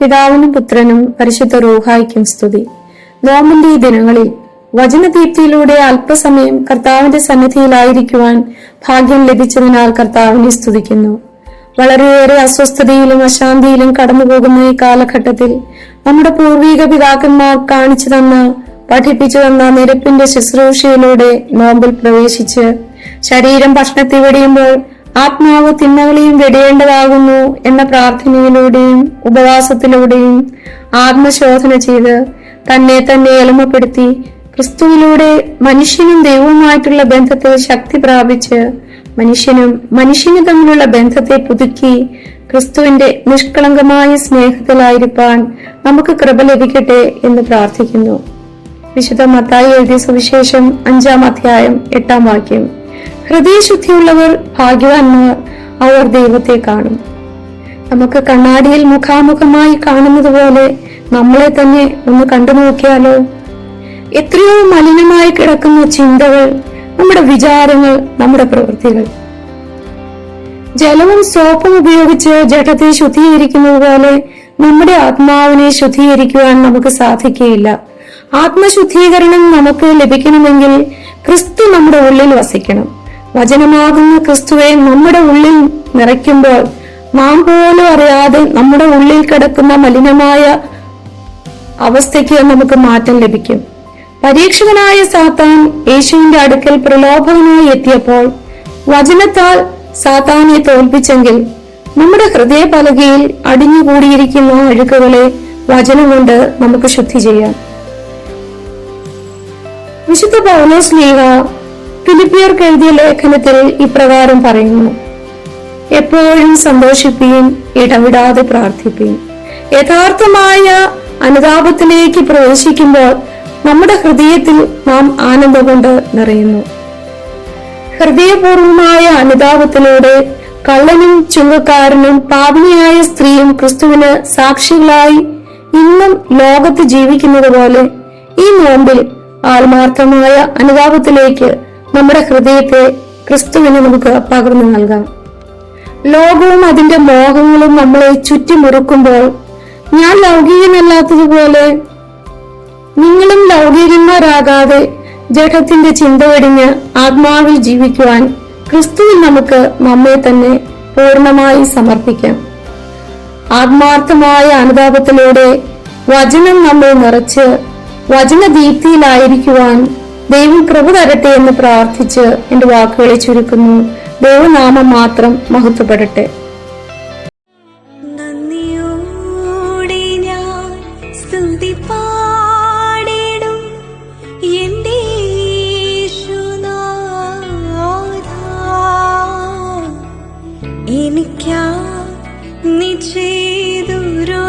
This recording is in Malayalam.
പിതാവിനും പുത്രനും പരിശുദ്ധ റൂഹായിക്കും സ്തുതി. നോമിന്റെ ഈ ദിനങ്ങളിൽ വചനദീപ്തിയിലൂടെ അല്പസമയം കർത്താവിന്റെ സന്നിധിയിലായിരിക്കുവാൻ ഭാഗ്യം ലഭിച്ചതിനാൽ കർത്താവിനെ സ്തുതിക്കുന്നു. വളരെയേറെ അസ്വസ്ഥതയിലും അശാന്തിയിലും കടന്നുപോകുന്ന ഈ കാലഘട്ടത്തിൽ നമ്മുടെ പൂർവീക പിതാക്കന്മാർ കാണിച്ചു തന്ന പഠിപ്പിച്ചു തന്ന നിരപ്പിന്റെ ശുശ്രൂഷയിലൂടെ നോമ്പിൽ പ്രവേശിച്ച് ശരീരം ഭക്ഷണത്തിൽ വെടിയുമ്പോൾ ആത്മാവ് തിന്മകളെയും വെടിയേണ്ടതാകുന്നു എന്ന പ്രാർത്ഥനയിലൂടെയും ഉപവാസത്തിലൂടെയും ആത്മശോധന ചെയ്ത് തന്നെ തന്നെ എളിമപ്പെടുത്തി ക്രിസ്തുവിലൂടെ മനുഷ്യനും ദൈവവുമായിട്ടുള്ള ബന്ധത്തെ ശക്തി പ്രാപിച്ച് മനുഷ്യനും മനുഷ്യനും തമ്മിലുള്ള ബന്ധത്തെ പുതുക്കി ക്രിസ്തുവിന്റെ നിഷ്കളങ്കമായ സ്നേഹത്തിലായിരിക്കാൻ നമുക്ക് കൃപ ലഭിക്കട്ടെ എന്ന് പ്രാർത്ഥിക്കുന്നു. വിശുദ്ധ മത്തായി എഴുതിയ സുവിശേഷം അഞ്ചാം അധ്യായം എട്ടാം വാക്യം. ഹൃദയശുദ്ധിയുള്ളവർ ഭാഗ്യവാന്മാർ അവർ ദൈവത്തെ കാണും. നമുക്ക് കണ്ണാടിയിൽ മുഖാമുഖമായി കാണുന്നത് പോലെ നമ്മളെ തന്നെ ഒന്ന് കണ്ടു നോക്കിയാലോ? എത്രയോ മലിനമായി കിടക്കുന്ന ചിന്തകൾ നമ്മുടെ വിചാരങ്ങൾ നമ്മുടെ പ്രവൃത്തികൾ. ജലവും സോപ്പും ഉപയോഗിച്ച് ജഠത്തെ ശുദ്ധീകരിക്കുന്നത് പോലെ നമ്മുടെ ആത്മാവിനെ ശുദ്ധീകരിക്കുവാൻ നമുക്ക് സാധിക്കുകയില്ല. ആത്മശുദ്ധീകരണം നമുക്ക് ലഭിക്കണമെങ്കിൽ ക്രിസ്തു നമ്മുടെ ഉള്ളിൽ വസിക്കണം. വചനമാകുന്ന ക്രിസ്തുവെ നമ്മുടെ ഉള്ളിൽ നിറയ്ക്കുമ്പോൾ നാം പോലും അറിയാതെ നമ്മുടെ ഉള്ളിൽ കിടക്കുന്ന മലിനമായ അവസ്ഥയ്ക്ക് നമുക്ക് മാറ്റം ലഭിക്കും. പരീക്ഷകനായ സാത്താൻ യേശുവിന്റെ അടുക്കൽ പ്രലോഭകനായി എത്തിയപ്പോൾ വചനത്താൽ സാത്താനെ തോൽപ്പിച്ചെങ്കിൽ നമ്മുടെ ഹൃദയ ഹൃദയപലകയിൽ അടിഞ്ഞുകൂടിയിരിക്കുന്ന അഴുക്കുകളെ വചനം കൊണ്ട് നമുക്ക് ശുദ്ധി ചെയ്യാം. വിശുദ്ധ പൗലോസ് ലീഹ ഫിലിപ്പിയർക്ക് എഴുതിയ ലേഖനത്തിൽ ഇപ്രകാരം പറയുന്നു. എപ്പോഴും സന്തോഷിപ്പിയും ഇടവിടാതെ പ്രാർത്ഥിപ്പിയും യഥാർത്ഥമായ അനുതാപത്തിലേക്ക് പ്രവേശിക്കുമ്പോൾ നമ്മുടെ ഹൃദയത്തിൽ നാം ആനന്ദം കൊണ്ട് നിറയുന്നു. ഹൃദയപൂർവമായ അനുതാപത്തിലൂടെ കള്ളനും ചുങ്കക്കാരനും പാപിനിയായ സ്ത്രീയും ക്രിസ്തുവിന് സാക്ഷികളായി ഇന്നും ലോകത്ത് ജീവിക്കുന്നത് പോലെ ഈ നോമ്പിൽ ആത്മാർത്ഥമായ അനുതാപത്തിലേക്ക് നമ്മുടെ ഹൃദയത്തെ ക്രിസ്തുവിന് നമുക്ക് പകർന്നു നൽകാം. ലോകവും അതിന്റെ മോഹങ്ങളും നമ്മളെ ചുറ്റിമുറുക്കുമ്പോൾ ഞാൻ ലൗകികനല്ലാത്തതുപോലെ നിങ്ങളും ലൗകികന്മാരാകാതെ ജഡത്തിന്റെ ചിന്ത വെടിഞ്ഞ് ആത്മാവിൽ ജീവിക്കുവാൻ ക്രിസ്തുവിൽ നമുക്ക് നമ്മെ തന്നെ പൂർണമായി സമർപ്പിക്കാം. ആത്മാർത്ഥമായ അനുതാപത്തിലൂടെ വചനം നമ്മെ നിറച്ച് വചനദീപ്തിയിലായിരിക്കുവാൻ ദൈവം കൃപ തരട്ടെ എന്ന് പ്രാർത്ഥിച്ച് എന്റെ വാക്കുകളെ ചുരുക്കുന്നു. ദൈവനാമം മാത്രം മഹത്വപ്പെടട്ടെ. എനിക്കാ നീ ചെയ്തൊരു